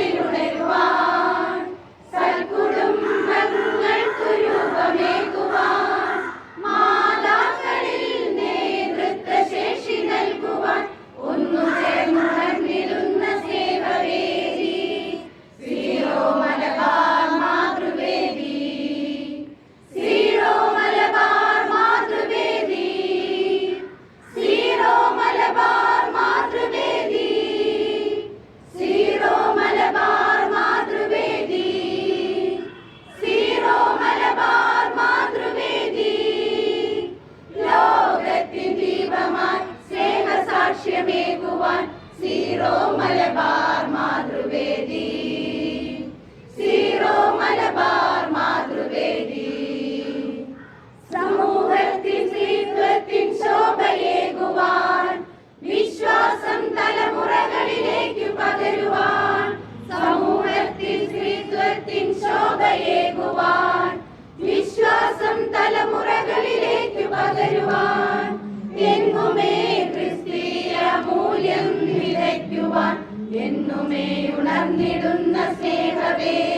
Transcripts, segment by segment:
കരങ്ങളിലൂടെ zero Malabar സമൂഹത്തിൻ ശോഭയേകുവാൻ വിശ്വാസം ശോഭയേകുവാൻ വിശ്വാസം തലമുറകളിലേക്ക് പകരുവാൻ എന്നുമേ ഉണർന്നിടുന്ന സ്നേഹവേ.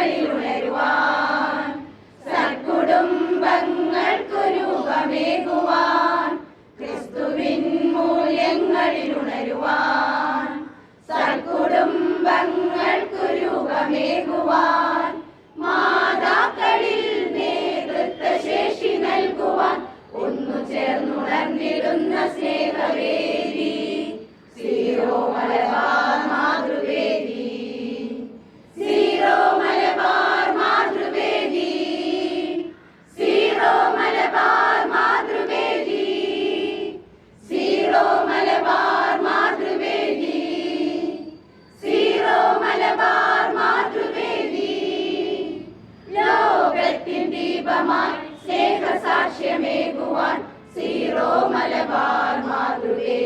വഴിയുണരുവാൻ സത്കുടുംബങ്ങൾക്കുരൂപമേകുവാൻ ക്രിസ്തുവിൻ മൂല്യങ്ങളിലുണരുവാൻ. സത്കുടുംബങ്ങൾക്കുരൂപമേകുവാൻ മാതാക്കളിൽ നേതൃത്വശേഷി നൽകുവാൻ. ഒന്നു ചേർന്നുണർന്നിടുന്ന സ്നേഹവേദി. സീറോ മലബാർ ഇമ്പമാൻ സ്നേഹസാക്ഷ്യമേകുവാൻ സീറോ മലബാർ മാതൃകേ